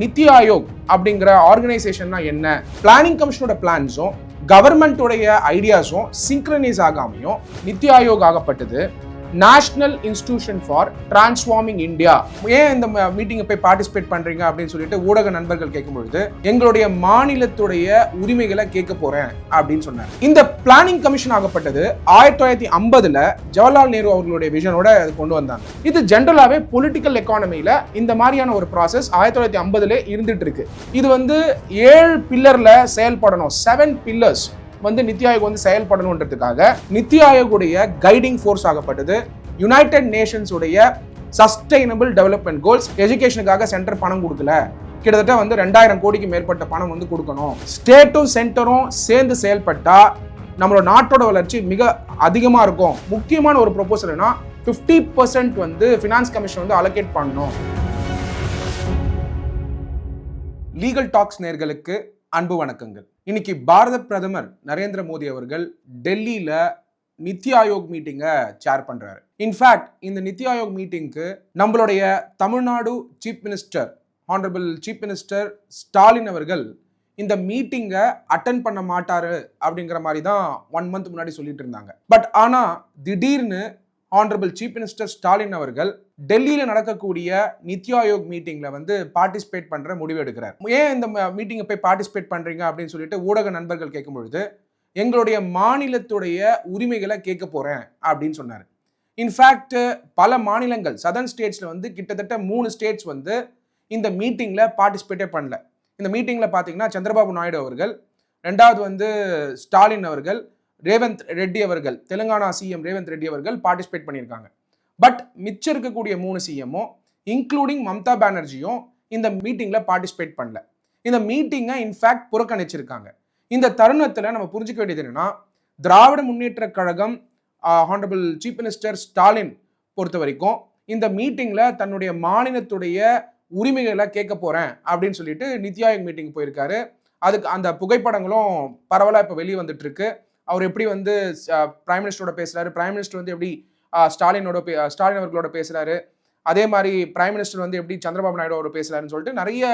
நித்தி ஆயோக் அப்படிங்கிற ஆர்கனைசேஷன்னா என்ன? பிளானிங் கமிஷனோட பிளான்ஸும் கவர்மெண்ட்டுடைய ஐடியாஸும் சிங்க்ரனைஸ் ஆகாமையும் NITI Aayog ஆகப்பட்டது. National institution for transforming India ஏன் இந்த மீட்டிங்கை போய் பார்ட்டிசிபேட் பண்ணுறீங்க அப்படின்னு சொல்லிட்டு ஊடக நண்பர்கள் கேட்கும் பொழுது எங்களுடைய மாநிலத்துடைய உரிமைகளை கேட்க போகிறேன் அப்படின்னு சொன்னார். இந்த பிளானிங் கமிஷன் ஆகப்பட்டது ஆயிரத்தி தொள்ளாயிரத்தி ஐம்பதில் ஜவஹர்லால் நேரு அவர்களுடைய விஷனோட அது கொண்டு வந்தாங்க. இது ஜென்ரலாகவே பொலிட்டிக்கல் எக்கானமியில் இந்த மாதிரியான ஒரு ப்ராசஸ் ஆயிரத்தி தொள்ளாயிரத்தி ஐம்பதுல இருந்துட்டு இருக்கு. இது வந்து ஏழு பில்லரில் செயல்படணும். செவன் பில்லர்ஸ் வந்து நித்தி ஆயோக் வந்து செயல்படணுன்றதுக்காக நித்தி ஆயோகுடைய கைடிங் ஃபோர்ஸ் ஆகப்பட்டது. யுனைடெட் நேஷன்ஸ் உடைய சஸ்டைனபிள் டெவலப்மெண்ட் கோல்ஸ் எஜுகேஷனுக்காக சென்டர் பணம் கொடுக்கல. கிட்டத்தட்ட வந்து ரெண்டாயிரம் கோடிக்கு மேற்பட்ட பணம் வந்து கொடுக்கணும். ஸ்டேட்டும் சென்டரும் சேர்ந்து செயல்பட்டா நம்மளோட நாட்டோட வளர்ச்சி மிக அதிகமாக இருக்கும். முக்கியமான ஒரு ப்ரொபோசல்னா ஃபிஃப்டி பர்சன்ட் வந்து ஃபினான்ஸ் கமிஷன் வந்து அலோகேட் பண்ணணும். லீகல் டாக்ஸ் நேர்களுக்கு அன்பு வணக்கங்கள். இன்னைக்கு பாரத பிரதமர் நரேந்திர மோடி அவர்கள் டெல்லியில நித்தி ஆயோக் மீட்டிங்கை சேர் பண்றாரு. இன்ஃபேக்ட் இந்த நித்தி ஆயோக் மீட்டிங்க்கு நம்மளுடைய Tamil Nadu chief minister honourable chief minister Stalin அவர்கள் இந்த மீட்டிங்கை அட்டன் பண்ண மாட்டாரு அப்படிங்கிற மாதிரி தான் ஒன் மந்த் முன்னாடி சொல்லிட்டு இருந்தாங்க. பட் ஆனால் திடீர்னு ஹானரபிள் சீஃப் மினிஸ்டர் ஸ்டாலின் அவர்கள் டெல்லியில் நடக்கக்கூடிய நித்தி ஆயோக் மீட்டிங்கில் வந்து பார்ட்டிசிபேட் பண்ணுற முடிவு எடுக்கிறார். ஏன் இந்த மீட்டிங்கை போய் பார்ட்டிசிபேட் பண்ணுறீங்க அப்படின்னு சொல்லிட்டு ஊடக நண்பர்கள் கேட்கும் பொழுது எங்களுடைய மாநிலத்துடைய உரிமைகளை கேட்க போகிறேன் அப்படின்னு சொன்னார். இன்ஃபேக்ட் பல மாநிலங்கள் சதர்ன் ஸ்டேட்ஸில் வந்து கிட்டத்தட்ட மூணு ஸ்டேட்ஸ் வந்து இந்த மீட்டிங்கில் பார்ட்டிசிபேட்டே பண்ணல. இந்த மீட்டிங்கில் பார்த்தீங்கன்னா சந்திரபாபு நாயுடு அவர்கள் ரெண்டாவது வந்து ஸ்டாலின் அவர்கள் ரேவந்த் ரெட்டி அவர்கள் தெலுங்கானா சிஎம் ரேவந்த் ரெட்டி அவர்கள் பார்ட்டிசிபேட் பண்ணியிருக்காங்க. பட் மிச்சம் இருக்கக்கூடிய மூணு சிஎம்மும் இன்க்ளூடிங் மம்தா பானர்ஜியும் இந்த மீட்டிங்கில் பார்ட்டிசிபேட் பண்ணல. இந்த மீட்டிங்கை இன்ஃபேக்ட் புறக்கணிச்சிருக்காங்க. இந்த தருணத்தில் நம்ம புரிஞ்சுக்க வேண்டியது என்னென்னா Dravida Munnetra Kazhagam honourable chief minister Stalin பொறுத்த வரைக்கும் இந்த மீட்டிங்கில் தன்னுடைய மாநிலத்துடைய உரிமைகளை கேட்க போகிறேன் அப்படின்னு சொல்லிட்டு நித்தி ஆயோக் மீட்டிங் போயிருக்காரு. அதுக்கு அந்த புகைப்படங்களும் பரவலாக இப்போ வெளியே வந்துட்டுருக்கு அவர் எப்படி வந்து பிரைம் மினிஸ்டரோட பேசுகிறாரு பிரைம் மினிஸ்டர் வந்து எப்படி ஸ்டாலினோட பே- ஸ்டாலின் அவர்களோட பேசுகிறாரு அதே மாதிரி பிரைம் மினிஸ்டர் வந்து எப்படி சந்திரபாபு நாயுடு அவர் பேசுகிறாருன்னு சொல்லிட்டு நிறைய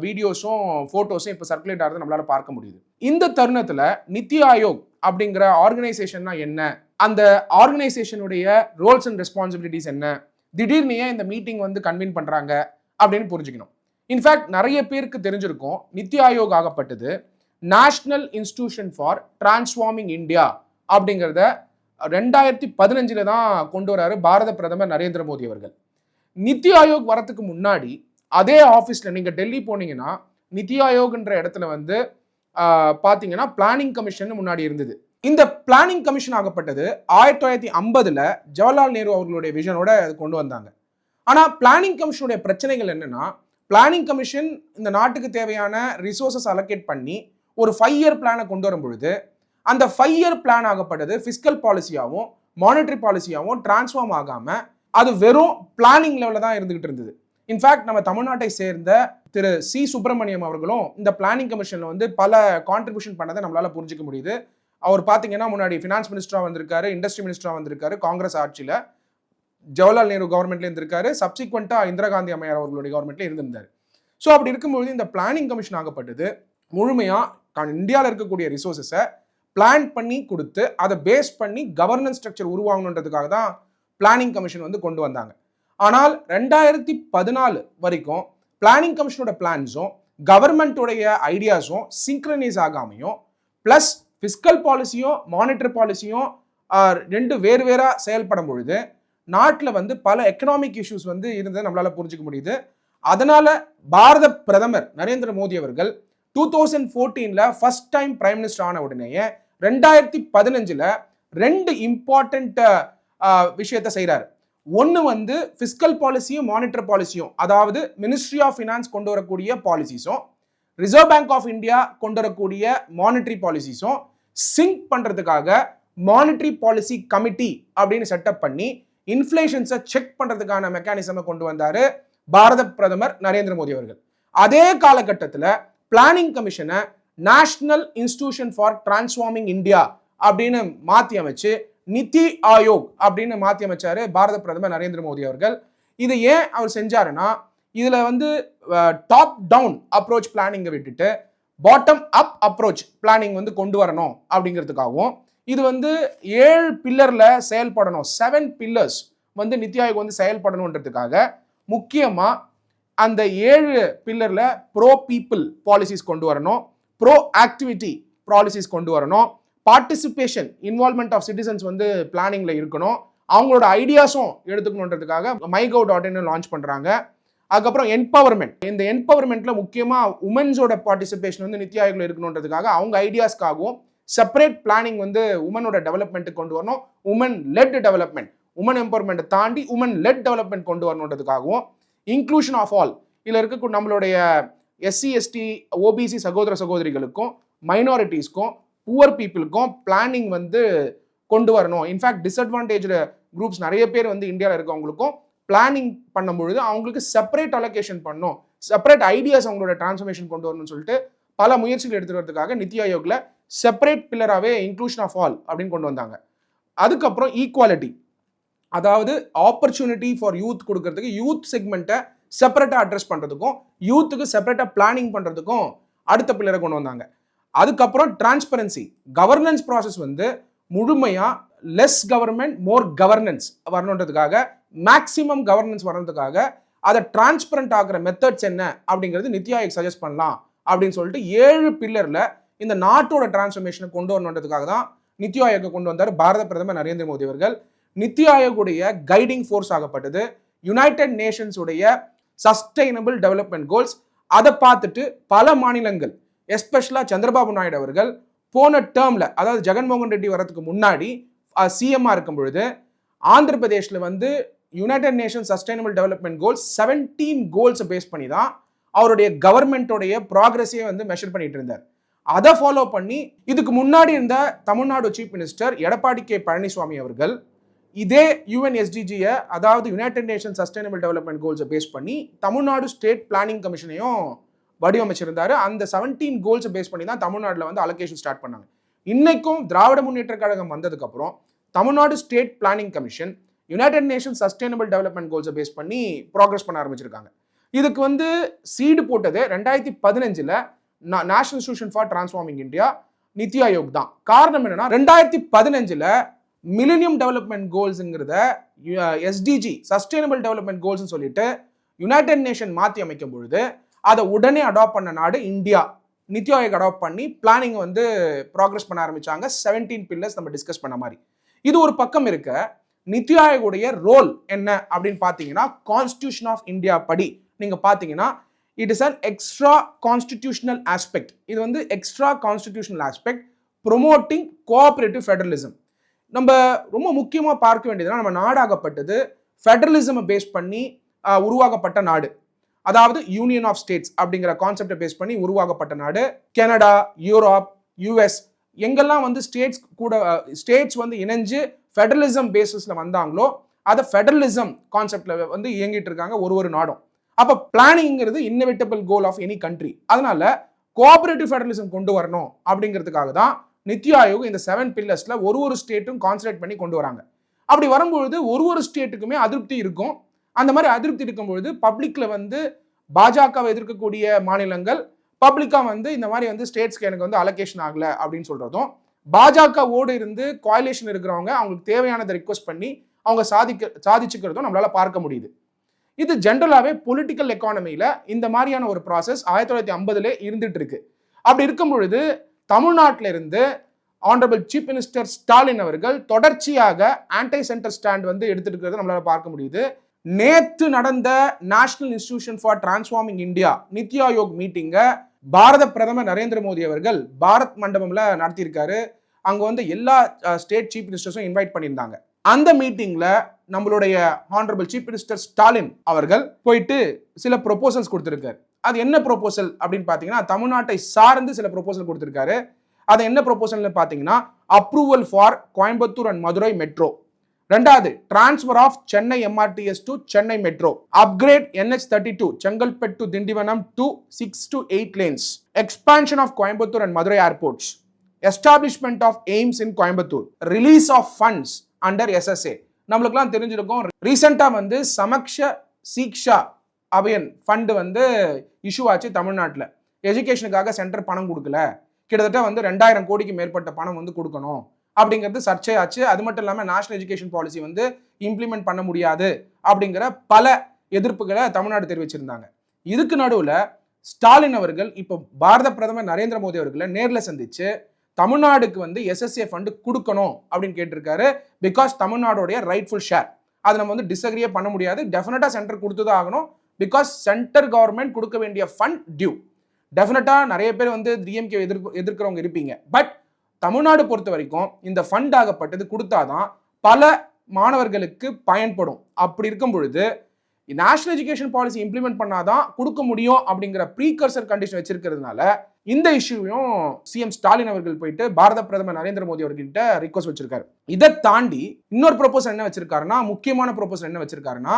வீடியோஸும் ஃபோட்டோஸும் இப்போ சர்க்குலேட் ஆகிறது நம்மளால் பார்க்க முடியுது. இந்த தருணத்தில் நித்தி ஆயோக் அப்படிங்கிற ஆர்கனைசேஷன்னா என்ன? அந்த ஆர்கனைசேஷனுடைய ரோல்ஸ் அண்ட் ரெஸ்பான்சிபிலிட்டிஸ் என்ன? திடீர்னு ஏன் இந்த மீட்டிங் வந்து கன்வீன் பண்ணுறாங்க அப்படின்னு புரிஞ்சுக்கணும். இன்ஃபேக்ட் நிறைய பேருக்கு தெரிஞ்சிருக்கும் NITI Aayog ஆகப்பட்டது national institution for transforming India அப்படிங்கிறத ரெண்டாயிரத்தி பதினஞ்சில் தான் கொண்டு வராரு பாரத பிரதமர் நரேந்திர மோடி அவர்கள். நித்தி ஆயோக் வரத்துக்கு முன்னாடி அதே ஆஃபீஸில் நீங்கள் டெல்லி போனீங்கன்னா நித்தி ஆயோக்ன்ற இடத்துல வந்து பார்த்தீங்கன்னா பிளானிங் கமிஷன் முன்னாடி இருந்தது. இந்த பிளானிங் கமிஷன் ஆகப்பட்டது ஆயிரத்தி தொள்ளாயிரத்தி ஐம்பதில் ஜவஹர்லால் நேரு அவர்களுடைய விஷனோட அது கொண்டு வந்தாங்க. ஆனால் பிளானிங் கமிஷனுடைய பிரச்சனைகள் என்னன்னா பிளானிங் கமிஷன் இந்த நாட்டுக்கு தேவையான ரிசோர்ஸஸ் அலோகேட் பண்ணி ஒரு ஃபைவ் இயர் பிளானை கொண்டு வரும் பொழுது அந்த ஃபைவ் இயர் பிளான் ஆகப்பட்டது ஃபிஸ்கல் பாலிசியாகவும் மானிட்டரி பாலிசியாகவும் டிரான்ஸ்ஃபார்ம் ஆகாமல் அது வெறும் பிளானிங் லெவலில் தான் இருந்துகிட்டு இருந்தது. இன்ஃபேக்ட் நம்ம தமிழ்நாட்டை சேர்ந்த திரு சி சுப்பிரமணியம் அவர்களும் இந்த பிளானிங் கமிஷனில் வந்து பல கான்ட்ரிபியூஷன் பண்ணதை நம்மளால் புரிஞ்சுக்க முடியுது. அவர் பார்த்தீங்கன்னா முன்னாடி ஃபினான்ஸ் மினிஸ்டராக வந்திருக்காரு இண்டஸ்ட்ரி மினிஸ்டராக வந்திருக்காரு காங்கிரஸ் ஆட்சியில் ஜவஹர்லால் நேரு கவர்மெண்ட்ல இருந்திருக்காரு சப்சிக்வெண்ட்டாக இந்திரா காந்தி அம்மையார் அவர்களுடைய கவர்மெண்ட்ல இருந்திருந்தார். ஸோ அப்படி இருக்கும்பொழுது இந்த பிளானிங் கமிஷன் ஆகப்பட்டது முழுமையாக இந்தியாவில் இருக்கக்கூடிய ரிசோர்ஸஸை பிளான் பண்ணி கொடுத்து அதை பேஸ் பண்ணி கவர்னன்ஸ் ஸ்ட்ரக்சர் உருவாகணுன்றதுக்காக தான் பிளானிங் கமிஷன் வந்து கொண்டு வந்தாங்க. ஆனால் ரெண்டாயிரத்தி பதினாலு வரைக்கும் பிளானிங் கமிஷனோட பிளான்ஸும் கவர்மெண்ட்டோடைய ஐடியாஸும் சிங்க்ரனைஸ் ஆகாமையும் ப்ளஸ் ஃபிஸ்கல் பாலிசியும் மானிட்டரி பாலிசியும் ரெண்டு வேறு வேறாக செயல்படும் பொழுது நாட்டில் வந்து பல எக்கனாமிக் இஷ்யூஸ் வந்து இருந்ததை நம்மளால் புரிஞ்சுக்க முடியுது. அதனால் பாரத பிரதமர் நரேந்திர மோடி அவர்கள் டூ தௌசண்ட் ஃபோர்டீனில் ஃபர்ஸ்ட் டைம் பிரைம் மினிஸ்டர் ஆன உடனேயே ரெண்டாயிரத்தி பதினஞ்சில் ரெண்டு இம்பார்ட்டண்ட் விஷயத்த செய்கிறாரு ஒன்று வந்து ஃபிஸ்கல் பாலிசியும் மானிட்டர் பாலிசியும் அதாவது மினிஸ்ட்ரி ஆஃப் ஃபினான்ஸ் கொண்டு வரக்கூடிய பாலிசிஸும் ரிசர்வ் பேங்க் ஆஃப் இந்தியா கொண்டு வரக்கூடிய மானிட்டரி பாலிசிஸும் சிங்க் பண்ணுறதுக்காக மானிட்டரி பாலிசி கமிட்டி அப்படின்னு செட்டப் பண்ணி இன்ஃப்ளேஷன்ஸை செக் பண்ணுறதுக்கான மெக்கானிசமை கொண்டு வந்தார் பாரத பிரதமர் நரேந்திர மோடி அவர்கள். அதே காலகட்டத்தில் பிளானிங் கமிஷனை national institution for transforming India அப்படின்னு மாற்றி அமைச்சு நிதி ஆயோக் அப்படின்னு மாற்றி அமைச்சாரு பாரத பிரதமர் நரேந்திர மோடி அவர்கள். இது ஏன் அவர் செஞ்சாருன்னா இதில் வந்து டாப் டவுன் அப்ரோச் பிளானிங்கை விட்டுட்டு பாட்டம் அப் அப்ரோச் பிளானிங் வந்து கொண்டு வரணும் அப்படிங்கிறதுக்காகவும் இது வந்து ஏழு பில்லரில் செயல்படணும் செவன் பில்லர்ஸ் வந்து நித்தி ஆயோக் வந்து செயல்படணுன்றதுக்காக முக்கியமாக அந்த ஏழு பில்லரில் ப்ரோ பீப்புள் பாலிசிஸ் கொண்டு வரணும். ப்ரோ ஆக்டிவிட்டி பாலிசிஸ் கொண்டு வரணும். பார்ட்டிசிபேஷன் இன்வால்மெண்ட் ஆஃப் சிட்டிசன்ஸ் வந்து பிளானிங்கில் இருக்கணும். அவங்களோட ஐடியாஸும் எடுத்துக்கணுன்றதுக்காக மைகோ டாட் இன் லான்ச் பண்ணுறாங்க அதுக்கப்புறம் என்பவர்மெண்ட் இந்த என்பவர்மெண்ட்டில் முக்கியமாக உமன்ஸோட பார்ட்டிசிபேஷன் வந்து நித்தி ஆயோக்ல இருக்கணுன்றதுக்காக அவங்க ஐடியாஸ்க்காகவும் செப்பரேட் பிளானிங் வந்து உமனோட டெவலப்மெண்ட்டுக்கு கொண்டு வரணும். உமன் லெட் டெவலப்மெண்ட் உமன் எம்பவர்மெண்ட்டை தாண்டி உமன் லெட் டெவலப்மெண்ட் கொண்டு வரணுன்றதுக்காகவும் இன்க்ளூஷன் ஆஃப் ஆல் இதில் இருக்க நம்மளுடைய எஸ்சி எஸ்டி ஓபிசி சகோதர சகோதரிகளுக்கும் மைனாரிட்டிஸ்க்கும் புவர் பீப்புளுக்கும் பிளானிங் வந்து கொண்டு வரணும். இன்ஃபேக்ட் டிஸ்அட்வான்டேஜ்டு குரூப்ஸ் நிறைய பேர் வந்து இந்தியாவில் இருக்கவங்களுக்கும் பிளானிங் பண்ணும்பொழுது அவங்களுக்கு செப்பரேட் அலோகேஷன் பண்ணும் செப்பரேட் ஐடியாஸ் அவங்களோட டிரான்ஸ்ஃபர்மேஷன் கொண்டு வரணும்னு சொல்லிட்டு பல முயற்சிகள் எடுத்துட்டு வரதுக்காக நித்தி ஆயோக்ல செப்பரேட் பில்லராகவே இன்க்ளூஷன் ஆஃப் ஆல் அப்படின்னு கொண்டு வந்தாங்க. அதுக்கப்புறம் ஈக்குவாலிட்டி அதாவது ஆப்பர்ச்சுனிட்டி ஃபார் யூத் கொடுக்கறதுக்கு யூத் செக்மெண்ட்டை செப்பரேட்டாக அட்ரஸ் பண்ணுறதுக்கும் யூத்துக்கு செப்பரேட்டாக பிளானிங் பண்ணுறதுக்கும் அடுத்த பில்லரை கொண்டு வந்தாங்க. அதுக்கப்புறம் டிரான்ஸ்பரன்சி கவர்னன்ஸ் ப்ராசஸ் வந்து முழுமையாக லெஸ் கவர்மெண்ட் மோர் கவர்னன்ஸ் வரணுன்றதுக்காக மேக்ஸிமம் கவர்னன்ஸ் வரணுன்றதுக்காக அதை டிரான்ஸ்பரண்ட் ஆகிற மெத்தட்ஸ் என்ன அப்படிங்கிறது நித்தி ஆயோக் சஜஸ்ட் பண்ணலாம் அப்படின்னு சொல்லிட்டு ஏழு பில்லரில் இந்த நாட்டோட டிரான்ஸ்ஃபர்மேஷனை கொண்டு வரணுன்றதுக்காக தான் நித்தி ஆயோக்கை கொண்டு வந்தார் பாரத பிரதமர் நரேந்திர மோடி அவர்கள். நித்தி ஆயோக்குடைய கைடிங் ஃபோர்ஸ் ஆகப்பட்டது. யுனைடெட் நேஷன்ஸுடைய சஸ்டைனபிள் டெவலப்மெண்ட் கோல்ஸ் அதை பார்த்துட்டு பல மாநிலங்கள் எஸ்பெஷலாக சந்திரபாபு நாயுடு அவர்கள் போன டேர்மில் அதாவது ஜெகன்மோகன் ரெட்டி வரதுக்கு முன்னாடி சிஎம்மாக இருக்கும் பொழுது ஆந்திர பிரதேஷில் வந்து United Nation sustainable development goals seventeen கோல்ஸை base பண்ணி தான் அவருடைய கவர்மெண்ட்டோடைய ப்ராக்ரஸையே வந்து மெஷர் பண்ணிட்டு இருந்தார். அதை ஃபாலோ பண்ணி இதுக்கு முன்னாடி இருந்த Tamil Nadu chief minister Edappadi K. Palaniswami அவர்கள் இதே யுஎன்எஸ்டிஜியை அதாவது யுனைடெட் நேஷன் சஸ்டைனபிள் டெவலப்மெண்ட் கோல்ஸை பேஸ் பண்ணி தமிழ்நாடு ஸ்டேட் பிளானிங் கமிஷனையும் வடிவமைச்சிருந்தாரு. அந்த செவன்டீன் கோல்ஸை பேஸ் பண்ணி தான் தமிழ்நாட்டில் வந்து அலோகேஷன் ஸ்டார்ட் பண்ணாங்க. இன்னைக்கும் திராவிட முன்னேற்ற கழகம் வந்ததுக்கப்புறம் Tamil Nadu state planning commission United Nation sustainable development கோல்ஸை base பண்ணி ப்ராக்ரஸ் பண்ண ஆரம்பிச்சிருக்காங்க. இதுக்கு வந்து சீடு போட்டது ரெண்டாயிரத்தி பதினஞ்சில் national institution for transforming India NITI Aayog தான். காரணம் என்னன்னா ரெண்டாயிரத்தி பதினஞ்சில் மிலினியம் டெவலப்மெண்ட் கோல்ஸுங்கிறத எஸ்டிஜி சஸ்டைனபிள் டெவலப்மெண்ட் கோல்ஸ்னு சொல்லிட்டு யுனைடெட் நேஷன் மாற்றி அமைக்கும் பொழுது அதை உடனே அடாப்ட் பண்ண நாடு இந்தியா. நித்தி ஆயோக் அடாப்ட் பண்ணி பிளானிங் வந்து ப்ராக்ரஸ் பண்ண ஆரம்பிச்சாங்க. செவன்டீன் பில்லர்ஸ் நம்ம டிஸ்கஸ் பண்ண மாதிரி. இது ஒரு பக்கம் இருக்க நித்தி ஆயோகுடைய ரோல் என்ன அப்படின்னு பார்த்தீங்கன்னா கான்ஸ்டியூஷன் ஆஃப் இந்தியா படி நீங்கள் பார்த்தீங்கன்னா it is an extra constitutional aspect இது வந்து extra constitutional aspect promoting cooperative federalism நம்ம ரொம்ப முக்கியமாக பார்க்க வேண்டியதுனா நம்ம நாடாகப்பட்டது ஃபெடரலிசமை பேஸ் பண்ணி உருவாக்கப்பட்ட நாடு. அதாவது யூனியன் ஆஃப் ஸ்டேட்ஸ் அப்படிங்கிற கான்செப்டை பேஸ் பண்ணி உருவாக்கப்பட்ட நாடு. கனடா யூரோப் யூஎஸ் எங்கெல்லாம் வந்து ஸ்டேட்ஸ் கூட ஸ்டேட்ஸ் வந்து இணைஞ்சு ஃபெடரலிசம் பேசிஸில் வந்தாங்களோ அதை ஃபெடரலிசம் கான்செப்டில் வந்து இயங்கிட்டு இருக்காங்க ஒரு ஒரு நாடும். அப்போ பிளானிங்கிறது inevitable goal of any country அதனால கோஆபரேட்டிவ் ஃபெடரலிசம் கொண்டு வரணும் அப்படிங்கிறதுக்காக தான் நித்தி ஆயோக் இந்த செவன் பில்லர்ஸில் ஒரு ஒரு ஸ்டேட்டும் கான்சன்ட்ரேட் பண்ணி கொண்டு வராங்க. அப்படி வரும்பொழுது ஒரு ஒரு ஸ்டேட்டுக்குமே அதிருப்தி இருக்கும். அந்த மாதிரி அதிருப்தி இருக்கும்பொழுது பப்ளிக்கில் வந்து பாஜகவை எதிர்க்கக்கூடிய மாநிலங்கள் பப்ளிக்காக வந்து இந்த மாதிரி வந்து ஸ்டேட்ஸ்க்கு எனக்கு வந்து அலோகேஷன் ஆகலை அப்படின்னு சொல்றதும் பாஜகவோடு இருந்து கோயலேஷன் இருக்கிறவங்க அவங்களுக்கு தேவையானதை ரிக்வஸ்ட் பண்ணி அவங்க சாதிக்க சாதிச்சுக்கிறதும் நம்மளால் பார்க்க முடியுது. இது ஜென்ரலாகவே பொலிட்டிக்கல் எக்கானமியில் இந்த மாதிரியான ஒரு ப்ராசஸ் ஆயிரத்தி தொள்ளாயிரத்தி ஐம்பதுல இருந்துட்டு இருக்கு. அப்படி இருக்கும் பொழுது தமிழ்நாட்டிலிருந்து ஆனரபிள் சீஃப் மினிஸ்டர் ஸ்டாலின் அவர்கள் தொடர்ச்சியாக ஆன்டி சென்டர் ஸ்டாண்ட் வந்து எடுத்துட்டு இருக்கிறத நம்மளால பார்க்க முடியுது. நேற்று நடந்த national institution for transforming India NITI Aayog மீட்டிங்கை பாரத பிரதமர் நரேந்திர மோடி அவர்கள் பாரத் மண்டபம்ல நடத்தியிருக்காரு. அங்கே வந்து எல்லா ஸ்டேட் சீஃப் மினிஸ்டர்ஸும் இன்வைட் பண்ணியிருந்தாங்க. அந்த மீட்டிங்கில் நம்மளுடைய ஹானரபிள் சீஃப் மினிஸ்டர் ஸ்டாலின் அவர்கள் போயிட்டு சில ப்ரொபோசல்ஸ் கொடுத்துருக்காரு. அது என்ன ப்ரொபோசல் அப்படின்னு பார்த்தீங்கன்னா தமிழ்நாட்டை சார்ந்து சில ப்ரொபோசல் கொடுத்துருக்காரு. அது என்ன ப்ரொபோசல்னு பார்த்தீங்கன்னா approval for Coimbatore and Madurai metro ரெண்டாவது transfer of Chennai MRTS to Chennai metro upgrade NH thirty two Chengalpattu to Tindivanam to six to eight lanes expansion of Coimbatore and Madurai airports establishment of AIIMS in Coimbatore. Release of funds under SSA நம்மளுக்குலாம் தெரிஞ்சிருக்கும். ரீசெண்டாக வந்து Samagra Shiksha Abhiyan fund வந்து issue ஆச்சு தமிழ்நாட்டில். எஜுகேஷனுக்காக centre பணம் கொடுக்கல. கிட்டத்தட்ட வந்து ரெண்டாயிரம் கோடிக்கு மேற்பட்ட பணம் வந்து கொடுக்கணும். அப்படிங்கிறது சர்ச்சையாச்சு. அது மட்டும் இல்லாமல் நேஷனல் எஜுகேஷன் பாலிசி வந்து இம்ப்ளிமெண்ட் பண்ண முடியாது அப்படிங்கிற பல எதிர்ப்புகளை தமிழ்நாடு தெரிவிச்சிருந்தாங்க. இதுக்கு நடுவில் ஸ்டாலின் அவர்கள் இப்போ பாரத பிரதமர் நரேந்திர மோடி அவர்களை நேரில் சந்திச்சு தமிழ்நாடுக்கு வந்து எஸ்எஸ்ஏ ஃபண்டு கொடுக்கணும் அப்படின்னு கேட்டிருக்காரு. பிகாஸ் தமிழ்நாடோடைய ரைட்ஃபுல் ஷேர் அதை நம்ம வந்து டிஸ்அக்ரியே பண்ண முடியாது. டெஃபினட்டாக சென்டர் கொடுத்து தான் ஆகணும். பிகாஸ் சென்டர் கவர்மெண்ட் கொடுக்க வேண்டிய ஃபண்ட் டியூ டெஃபினட்டாக நிறைய பேர் வந்து டிஎம்கே எதிர்ப்பு எதிர்க்கிறவங்க இருப்பீங்க. பட் தமிழ்நாடு பொறுத்த வரைக்கும் இந்த ஃபண்ட் ஆகப்பட்டது கொடுத்தாதான் பல மாணவர்களுக்கு பயன்படும். அப்படி இருக்கும் பொழுது நேஷனல் எஜுகேஷன் பாலிசி இம்ப்ளிமெண்ட் பண்ணாதான் கொடுக்க முடியும் அப்படிங்கிற ப்ரீகர்சர் கண்டிஷன் வச்சிருக்கிறதுனால இந்த இஷ்யூவையும் சிஎம் ஸ்டாலின் அவர்கள் போயிட்டு பாரத பிரதமர் நரேந்திர மோடி அவர்கிட்ட ரிக்வஸ்ட் வச்சிருக்காரு. இதை தாண்டி இன்னொரு ப்ரொபோசல் என்ன வச்சிருக்காருன்னா முக்கியமான ப்ரொபோசல் என்ன வச்சிருக்காருன்னா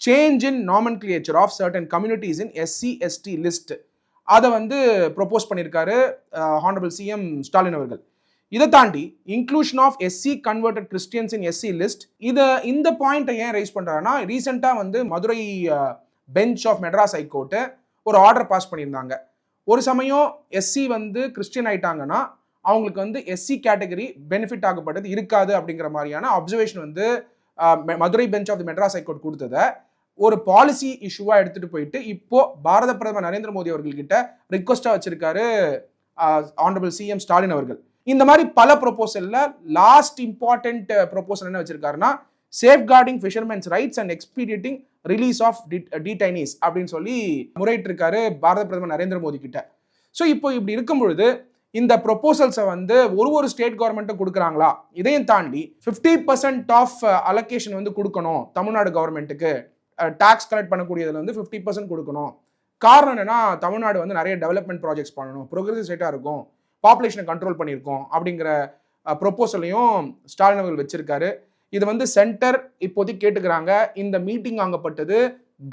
change in nomenclature of certain communities in SC ST list அதை வந்து ப்ரொப்போஸ் பண்ணியிருக்காரு ஹானரபிள் சிஎம் ஸ்டாலின் அவர்கள். இதை தாண்டி inclusion of SC converted Christians in SC list இதை இந்த பாயிண்ட்டை ஏன் ரைஸ் பண்ணுறாருன்னா ரீசெண்டாக வந்து Madurai bench of Madras high court ஒரு ஆர்டர் பாஸ் பண்ணியிருந்தாங்க. ஒரு சமயம் எஸ்சி வந்து கிறிஸ்டியன் ஆயிட்டாங்கன்னா அவங்களுக்கு வந்து எஸ்சி கேட்டகரி பெனிஃபிட் ஆகப்பட்டது இருக்காது அப்படிங்கிற மாதிரியான அப்சர்வேஷன் வந்து Madurai bench of the Madras high court கொடுத்ததை ஒரு பாலிசி இஷ்யூவாக எடுத்துகிட்டு போயிட்டு இப்போ பாரத பிரதமர் நரேந்திர மோடி அவர்கள்கிட்ட ரிக்வஸ்ட்டாக வச்சிருக்காரு ஆனரபிள் சிஎம் ஸ்டாலின் அவர்கள். இந்த மாதிரி பல ப்ரொபோசலில் லாஸ்ட் இம்பார்ட்டன்ட் ப்ரொபோசல் என்ன வச்சிருக்காருன்னா safeguarding fishermen's rights and expediting release of detainees அப்படின்னு சொல்லி முறையிட்டிருக்காரு பாரத பிரதமர் நரேந்திர மோடி கிட்ட. ஸோ இப்போ இப்படி இருக்கும் பொழுது இந்த ப்ரொபோசல்ஸை வந்து ஒரு ஒரு ஸ்டேட் கவர்மெண்ட்டும் கொடுக்குறாங்களா? இதையும் தாண்டி ஃபிஃப்டி பர்சன்ட் ஆஃப் அலோகேஷன் வந்து கொடுக்கணும் தமிழ்நாடு கவர்மெண்ட்டுக்கு டேக்ஸ் கலெக்ட் பண்ணக்கூடியதில் வந்து ஃபிஃப்டி பர்சன்ட் கொடுக்கணும். காரணம் என்னென்னா தமிழ்நாடு வந்து நிறைய டெவலப்மெண்ட் ப்ராஜெக்ட்ஸ் பண்ணணும். ப்ரோக்ரஸிவ் ஸ்டேட்டாக இருக்கும். பாப்புலேஷனை கண்ட்ரோல் பண்ணியிருக்கோம் அப்படிங்கிற ப்ரொப்போசலையும் ஸ்டாலின் அவர்கள் வச்சிருக்காரு. இது வந்து சென்டர் இப்போதைக்கு கேட்டுக்கிறாங்க. இந்த மீட்டிங் வாங்கப்பட்டது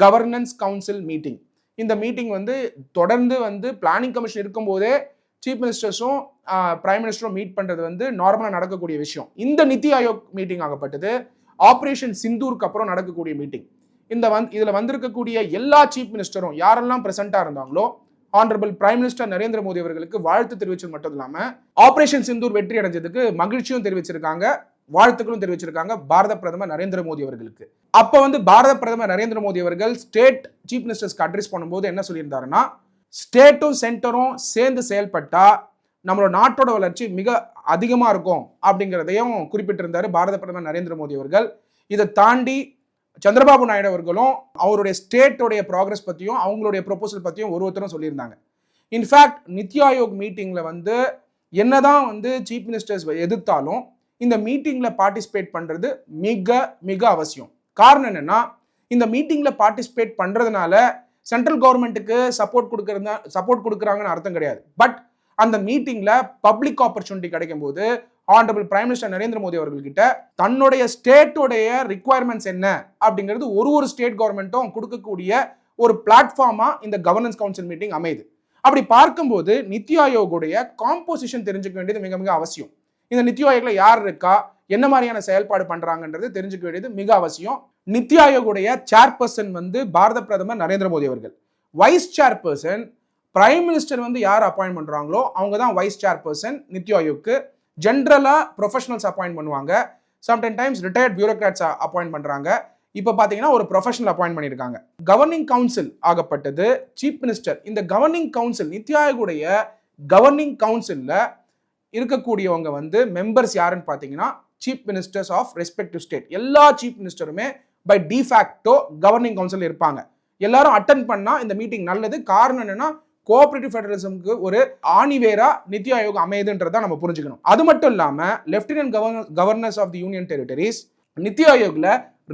கவர்னன்ஸ் கவுன்சில் மீட்டிங் இந்த மீட்டிங் வந்து தொடர்ந்து வந்து பிளானிங் கமிஷன் இருக்கும்போதே சீஃப் மினிஸ்டர்ஸும் பிரைம் மினிஸ்டரும் மீட் பண்ணுறது வந்து நார்மலாக நடக்கக்கூடிய விஷயம். இந்த நித்தி ஆயோக் மீட்டிங் ஆகப்பட்டது. ஆப்ரேஷன் சிந்தூருக்கு அப்புறம் நடக்கக்கூடிய மீட்டிங் இந்த வந் இதில் வந்திருக்கக்கூடிய எல்லா சீஃப் மினிஸ்டரும் யாரெல்லாம் ப்ரெசென்ட்டாக இருந்தாங்களோ honourable prime minister Narendra Modi அவர்களுக்கு வாழ்த்து தெரிவிச்சது மட்டும் இல்லாமல் ஆப்ரேஷன் சிந்தூர் வெற்றி அடைஞ்சதுக்கு மகிழ்ச்சியும் தெரிவிச்சிருக்காங்க வாழ்த்துக்களும் தெரிவிச்சிருக்காங்க பாரத பிரதமர் நரேந்திர மோடி அவர்களுக்கு. அப்போ வந்து பாரத பிரதமர் நரேந்திர மோடி அவர்கள் ஸ்டேட் சீஃப் மினிஸ்டர்ஸ்க்கு அட்ரஸ் பண்ணும்போது என்ன சொல்லியிருந்தாருன்னா ஸ்டேட்டும் சென்டரும் சேர்ந்து செயல்பட்டால் நம்மளோட நாட்டோட வளர்ச்சி மிக அதிகமாக இருக்கும் அப்படிங்கிறதையும் குறிப்பிட்டிருந்தார் பாரத பிரதமர் நரேந்திர மோடி அவர்கள். இதை தாண்டி சந்திரபாபு நாயுடு அவர்களும் அவருடைய ஸ்டேட்டோடைய ப்ராக்ரஸ் பற்றியும் அவங்களுடைய ப்ரொபோசல் பற்றியும் ஒரு ஒருத்தரும் சொல்லியிருந்தாங்க. இன்ஃபேக்ட் நித்தி ஆயோக் மீட்டிங்கில் வந்து என்னதான் வந்து சீஃப் மினிஸ்டர்ஸ் எதிர்த்தாலும் இந்த மீட்டிங்கில் பார்ட்டிசிபேட் பண்ணுறது மிக மிக அவசியம். காரணம் என்னென்னா இந்த மீட்டிங்கில் பார்ட்டிசிபேட் பண்ணுறதுனால சென்ட்ரல் கவர்மெண்ட்டுக்கு சப்போர்ட் கொடுக்குறது சப்போர்ட் கொடுக்குறாங்கன்னு அர்த்தம் கிடையாது. பட் அந்த மீட்டிங்கில் பப்ளிக் ஆப்பர்ச்சுனிட்டி கிடைக்கும் போது honourable prime minister Narendra Modi அவர்கள்கிட்ட தன்னுடைய ஸ்டேட்டோடைய ரிக்குவயர்மெண்ட்ஸ் என்ன அப்படிங்கிறது ஒரு ஒரு ஸ்டேட் கவர்மெண்ட்டும் கொடுக்கக்கூடிய ஒரு பிளாட்ஃபார்மாக இந்த கவர்னன்ஸ் கவுன்சில் மீட்டிங் அமையுது. அப்படி பார்க்கும்போது நித்தி ஆயோகுடைய காம்போசிஷன் தெரிஞ்சுக்க வேண்டியது மிக மிக அவசியம். இந்த நித்தி ஆயோகில் யார் இருக்கா என்ன மாதிரியான செயல்பாடு பண்ணுறாங்கன்றது தெரிஞ்சுக்க வேண்டியது மிக அவசியம். நித்தி ஆயோகுடைய சேர்பர்சன் வந்து பாரத பிரதமர் நரேந்திர மோடி அவர்கள். வைஸ் சேர்பர்சன் பிரைம் மினிஸ்டர் வந்து யார் அப்பாயின்ட் பண்ணுறாங்களோ அவங்க தான் வைஸ் சேர்பர்சன் நித்தி ஆயோக்கு. ஜென்ரலாக ப்ரொஃபஷனல்ஸ் அப்பாயின்ட் பண்ணுவாங்க. Sometime times retired bureaucrats appoint பண்ணுறாங்க இப்போ பார்த்தீங்கன்னா ஒரு ப்ரொஃபஷனல் அப்பாயின்ட் பண்ணியிருக்காங்க கவர்னிங் கவுன்சில் ஆகப்பட்டது. சீஃப் மினிஸ்டர் இந்த கவர்னிங் கவுன்சில் நித்தி ஆயோகுடைய கவர்னிங் கவுன்சிலில் இருக்கக்கூடியவங்க வந்து மெம்பர்ஸ் யாருன்னு பார்த்தீங்கன்னா chief ministers of respective state எல்லா chief மினிஸ்டருமே by de facto governing council இருப்பாங்க. எல்லாரும் அட்டன் பண்ணா இந்த மீட்டிங் நல்லது. காரணம் என்னன்னா கோஆபரேட்டிவ் ஃபெடரலிசம்க்கு ஒரு ஆணிவேரா நித்தி ஆயோக் அமையுதுன்றதை நம்ம புரிஞ்சுக்கணும். அது மட்டும் இல்லாமல் lieutenant governor governors of the union territories Niti ஆயோக்ல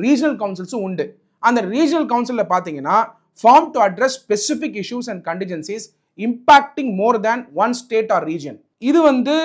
regional கவுன்சில்ஸும் உண்டு. அந்த ரீஜனல் கவுன்சிலில் பார்த்தீங்கன்னா form to address specific issues and contingencies impacting more than one state or region இது வந்து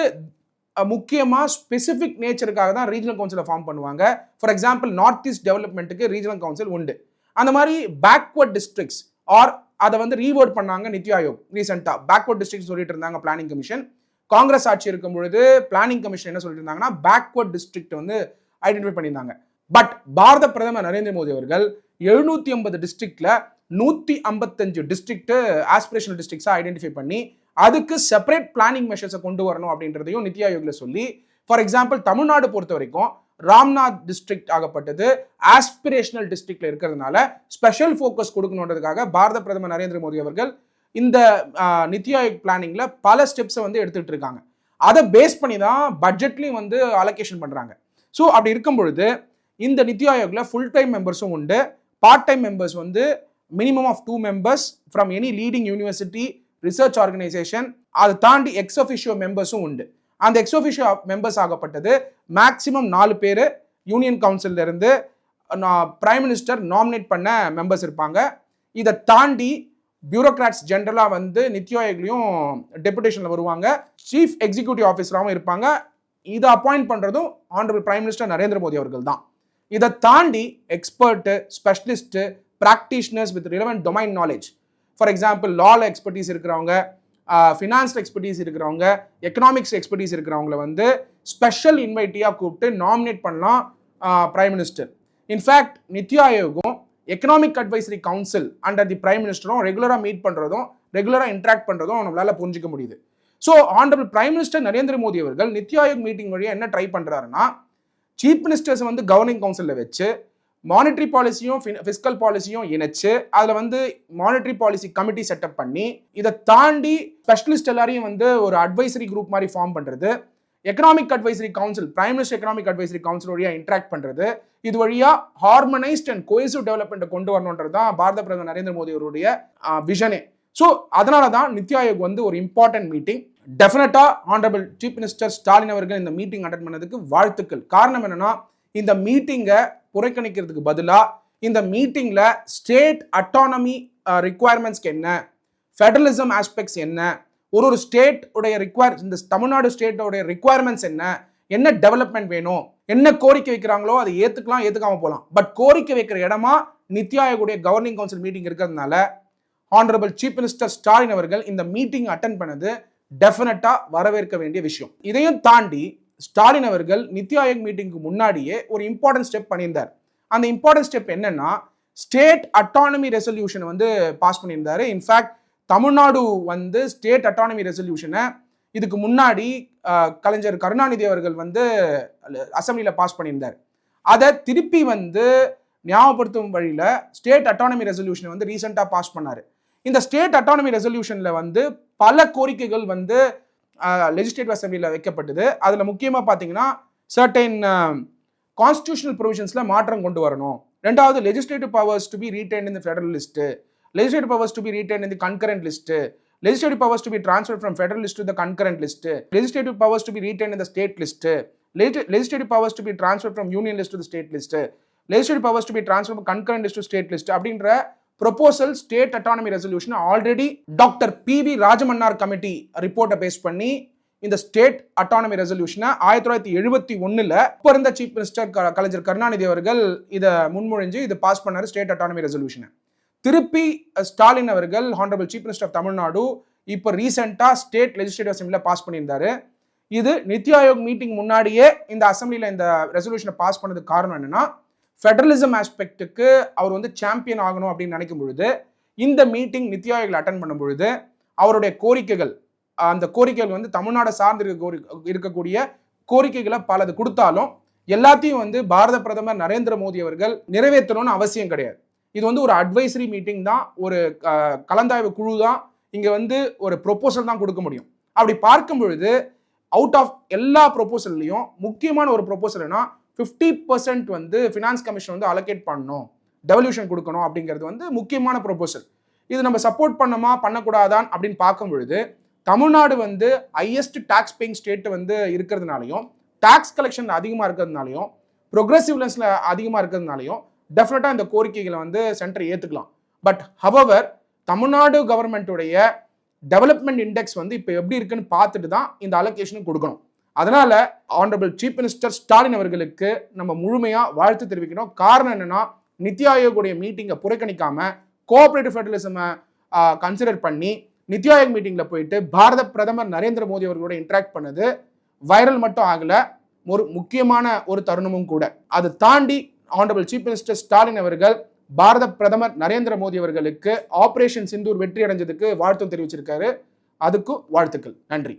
முக்கியமாக ஸ்பெசிஃபிக் நேச்சருக்காக தான் ரீஜனல் கவுன்சிலை ஃபார்ம் பண்ணுவாங்க. ஃபார் எக்ஸாம்பிள் நார்த் ஈஸ்ட் டெவலப்மெண்ட்டுக்கு ரீஜனல் கவுன்சில் உண்டு. அந்த மாதிரி பேக்வர்ட் டிஸ்ட்ரிக்ஸ் ஆர் அதை வந்து ரீவேர்ட் பண்ணாங்க நித்தி ஆயோக் ரீசெண்டாக பேக்வர்ட் டிஸ்ட்ரிக்ட் சொல்லிட்டு இருந்தாங்க பிளானிங் கமிஷன் காங்கிரஸ் ஆட்சி இருக்கும் பொழுது பிளானிங் கமிஷன் என்ன சொல்லிட்டு இருந்தாங்கன்னா பேக்வர்ட் டிஸ்ட்ரிக்ட் வந்து ஐடென்டிஃபை பண்ணியிருந்தாங்க. பட் பாரத பிரதமர் நரேந்திர மோடி அவர்கள் எழுநூத்தி ஐம்பது டிஸ்ட்ரிக்ட்ல நூற்றி ஐம்பத்தஞ்சு டிஸ்ட்ரிக்ட்டு ஆஸ்பிரேஷனல் டிஸ்ட்ரிக்ஸாக ஐடென்டிஃபை பண்ணி அதுக்கு செப்பரேட் பிளானிங் மெஷர்ஸை கொண்டு வரணும் அப்படின்றதையும் நித்தி ஆயோக்ல சொல்லி ஃபார் எக்ஸாம்பிள் தமிழ்நாடு பொறுத்த வரைக்கும் ராம்நாத் டிஸ்ட்ரிக்ட் ஆகப்பட்டது ஆஸ்பிரேஷனல் டிஸ்ட்ரிக்ட்ல இருக்கிறதுனால ஸ்பெஷல் ஃபோக்கஸ் கொடுக்கணுன்றதுக்காக பாரத பிரதமர் நரேந்திர மோடி அவர்கள் இந்த நித்தி ஆயோக் பிளானிங்ல பல ஸ்டெப்ஸை வந்து எடுத்துகிட்டு இருக்காங்க. அதை பேஸ் பண்ணி தான் பட்ஜெட்லையும் வந்து அலோகேஷன் பண்ணுறாங்க ஸோ அப்படி இருக்கும் பொழுது இந்த நித்தி ஆயோக்ல ஃபுல் டைம் மெம்பர்ஸும் உண்டு பார்ட் டைம் மெம்பர்ஸ் வந்து minimum of two members from any leading university research organisation அதை தாண்டி எக்ஸ் அஃபிஷியோ மெம்பர்ஸும் உண்டு. அந்த எக்ஸ் அஃபிஷியோ மெம்பர்ஸ் ஆகப்பட்டது. மேக்சிமம் நாலு பேர் யூனியன் கவுன்சிலிருந்து பிரைம் மினிஸ்டர் நாமினேட் பண்ண மெம்பர்ஸ் இருப்பாங்க. இதை தாண்டி பியூரோக்ராட்ஸ் ஜென்ரலாக வந்து நித்தி ஆயோக்லையும் டெபுடேஷனில் வருவாங்க. சீஃப் எக்ஸிக்யூட்டிவ் ஆஃபீஸராகவும் இருப்பாங்க. இதை அப்பாயிண்ட் பண்ணுறதும் honourable prime minister Narendra Modi அவர்கள் தான் இதை தாண்டி expert specialist practitioners with relevant domain knowledge for example லாவில் expertise இருக்கிறவங்க ஃபினான்ஸ் எக்ஸ்பர்டீஸ் இருக்கிறவங்க எக்கனாமிக்ஸ் எக்ஸ்பர்டீஸ் இருக்கிறவங்கள வந்து ஸ்பெஷல் இன்வைட்டியாக கூப்பிட்டு நாமினேட் பண்ணலாம் prime minister in fact Niti ஆயோகும் economic advisory council under the prime மினிஸ்டரும் ரெகுலராக மீட் பண்ணுறதும் ரெகுலராக இன்ட்ராக்ட் பண்ணுறதும் நம்மளால் புரிஞ்சிக்க முடியுது. So honourable prime minister Narendra Modi அவர்கள் நித்தி ஆயோக் மீட்டிங் வழியாக என்ன ட்ரை பண்ணுறாருன்னா சீஃப் மினிஸ்டர்ஸ் வந்து கவர்னிங் கவுன்சிலில் வச்சு மானிட்ரி பாலிசியும் ஃபிஸ்கல் பாலிசியும் இணைச்சு அதில் வந்து மானிட்ரி பாலிசி கமிட்டி செட்டப் பண்ணி இதை தாண்டி ஸ்பெஷலிஸ்ட் எல்லாரையும் வந்து ஒரு அட்வைசரி குரூப் மாதிரி ஃபார்ம் பண்ணுறது economic advisory council prime minister economic advisory council வழியாக இன்ட்ராக்ட் பண்ணுறது இது வழியாக ஹார்மனைஸ்ட் அண்ட் கோயசிவ் டெவலப்மெண்ட்டை கொண்டு வரணுன்றது தான் பாரத பிரதமர் நரேந்திர மோடி அவருடைய விஷனே ஸோ அதனால தான் நித்தி ஆயோக் வந்து ஒரு இம்பார்ட்டன்ட் மீட்டிங் டெஃபினட்டாக ஆனரபிள் சீஃப் மினிஸ்டர் ஸ்டாலின் அவர்கள் இந்த மீட்டிங் அட்டன் பண்ணதுக்கு வாழ்த்துக்கள். காரணம் என்னென்னா இந்த மீட்டிங்கை புறக்கணிக்கிறதுக்கு பதிலாக இந்த மீட்டிங்கில் ஸ்டேட் அட்டானமி ரிக்குவயர்மெண்ட்ஸ்க்கு என்ன? ஃபெடரலிசம் ஆஸ்பெக்ட்ஸ் என்ன? ஒரு ஒரு ஸ்டேட் உடைய இந்த தமிழ்நாடு ஸ்டேட்டோடைய ரிக்குவயர்மெண்ட்ஸ் என்ன? என்ன டெவலப்மெண்ட் வேணும்? என்ன கோரிக்கை வைக்கிறாங்களோ அதை ஏற்றுக்கலாம் ஏற்றுக்காம போகலாம். பட் கோரிக்கை வைக்கிற இடமா நித்தி ஆயோகுடைய கவர்னிங் கவுன்சில் மீட்டிங் இருக்கிறதுனால ஆனரபிள் சீஃப் மினிஸ்டர் ஸ்டாலின் அவர்கள் இந்த மீட்டிங் அட்டன் பண்ணது டெஃபினட்டாக வரவேற்க வேண்டிய விஷயம். இதையும் தாண்டி ஸ்டாலின் அவர்கள் நித்தி ஆயோக் மீட்டிங்க்கு முன்னாடியே ஒரு இம்பார்ட்டன்ட் ஸ்டெப் பண்ணியிருந்தார். அந்த இம்பார்ட்டன்ட் ஸ்டெப் என்னன்னா ஸ்டேட் அட்டானமி ரெசல்யூஷன் வந்து பாஸ் பண்ணியிருந்தாரு. இன்ஃபேக்ட் தமிழ்நாடு வந்து ஸ்டேட் அட்டானமி ரெசல்யூஷனை இதுக்கு முன்னாடி கலைஞர் கருணாநிதி அவர்கள் வந்து அசம்பிளியில் பாஸ் பண்ணியிருந்தார். அதை திருப்பி வந்து ஞாபகப்படுத்தும் வழியில் ஸ்டேட் அட்டானமி ரெசல்யூஷனை வந்து ரீசெண்டாக பாஸ் பண்ணார். இந்த ஸ்டேட் அட்டானமி ரெசல்யூஷனில் வந்து பல கோரிக்கைகள் வந்து லெஜிஸ்லேட்டிவ் அசம்பிளியில் வைக்கப்பட்டது அதில் முக்கியமாக பார்த்தீங்கன்னா சர்டைன் கான்ஸ்டியூஷனல் ப்ரொவிஷன்ஸில் மாற்றம் கொண்டு வரணும் ரெண்டாவது legislative powers to be retain இந்த federal list legislative powers to be in இந்த concurrent list legislative powers to be transfer from federal list to the concurrent list legislative powers to be retain இந்த state list legislative powers to be transfer from union list to state list legislative powers to be transfer concurrent list to state list அப்படின்ற proposal state autonomy resolution already doctor P V Rajamannar committee ரிப்போர்ட்டை base பண்ணி இந்த state autonomy ரெசல்யூஷனை ஆயிரத்தி தொள்ளாயிரத்தி எழுபத்தி ஒன்றில் இப்போ இருந்த சீஃப் மினிஸ்டர் க- கலைஞர் கருணாநிதி அவர்கள் இதை முன்மொழிஞ்சு இது பாஸ் பண்ணார் ஸ்டேட் அட்டானமி ரெசல்யூஷனை திருப்பி ஸ்டாலின் அவர்கள் honourable chief minister of Tamil Nadu இப்போ ரீசெண்டாக ஸ்டேட் லெஜிஸ்லேட்டிவ் அசம்பிளியில் பாஸ் பண்ணியிருந்தாரு. இது நித்தி ஆயோக் மீட்டிங் முன்னாடியே இந்த அசம்பிளியில் இந்த ரெசல்யூஷனை பாஸ் பண்ணதுக்கு காரணம் என்னன்னா ஃபெடரலிசம் ஆஸ்பெக்ட்டுக்கு அவர் வந்து சாம்பியன் ஆகணும் அப்படின்னு நினைக்கும் பொழுது இந்த மீட்டிங் நித்தி ஆயோக்ல அட்டன் பண்ணும் பொழுது அவருடைய கோரிக்கைகள் அந்த கோரிக்கைகள் வந்து தமிழ்நாடு சார்ந்து இருக்க இருக்கக்கூடிய கோரிக்கைகளை பலது கொடுத்தாலும் எல்லாத்தையும் வந்து பாரத பிரதமர் நரேந்திர மோடி அவர்கள் நிறைவேற்றணும்னு அவசியம் கிடையாது. இது வந்து ஒரு அட்வைசரி மீட்டிங் தான் ஒரு கலந்தாய்வு குழு தான் இங்கே வந்து ஒரு ப்ரொபோசல் தான் கொடுக்க முடியும். அப்படி பார்க்கும் பொழுது அவுட் ஆஃப் எல்லா ப்ரொபோசல்லையும் முக்கியமான ஒரு ப்ரொப்போசல்னா ஃபிஃப்டி பர்சன்ட் வந்து ஃபினான்ஸ் கமிஷன் வந்து அலோகேட் பண்ணணும். டெவல்யூஷன் கொடுக்கணும் அப்படிங்கிறது வந்து முக்கியமான ப்ரொபோசல் இது நம்ம சப்போர்ட் பண்ணமா பண்ணக்கூடாதான் அப்படின்னு பார்க்கும் பொழுது தமிழ்நாடு வந்து ஹையஸ்ட் டேக்ஸ் பேயிங் ஸ்டேட் வந்து இருக்கிறதுனாலையும் டேக்ஸ் கலெக்ஷன் அதிகமாக இருக்கிறதுனாலையும் ப்ரொக்ரெசிவ்னஸில் அதிகமாக இருக்கிறதுனாலையும் டெஃபினட்டாக இந்த கோரிக்கைகளை வந்து சென்டர் ஏற்றுக்கலாம் பட் ஹவவர் தமிழ்நாடு கவர்மெண்ட்டுடைய டெவலப்மெண்ட் இண்டெக்ஸ் வந்து இப்போ எப்படி இருக்குன்னு பார்த்துட்டு தான் இந்த அலோகேஷனும் கொடுக்கணும். அதனால ஆனரபிள் சீஃப் மினிஸ்டர் ஸ்டாலின் அவர்களுக்கு நம்ம முழுமையா வாழ்த்து தெரிவிக்கணும். காரணம் என்னன்னா நித்தி ஆயோகுடைய மீட்டிங்கை புறக்கணிக்காம கோஆபரேட்டிவ் ஃபெடரலிசமை கன்சிடர் பண்ணி நித்தி ஆயோக் மீட்டிங்கில் போயிட்டு பாரத பிரதமர் நரேந்திர மோடி அவர்களோட இன்ட்ராக்ட் பண்ணது வைரல் மட்டும் ஆகலை ஒரு முக்கியமான ஒரு தருணமும் கூட. அதை தாண்டி ஆனரபிள் சீஃப் மினிஸ்டர் ஸ்டாலின் அவர்கள் பாரத பிரதமர் நரேந்திர மோடி அவர்களுக்கு ஆபரேஷன் சிந்தூர் வெற்றி அடைஞ்சதுக்கு வாழ்த்து தெரிவிச்சிருக்காரு. அதுக்கும் வாழ்த்துக்கள். நன்றி.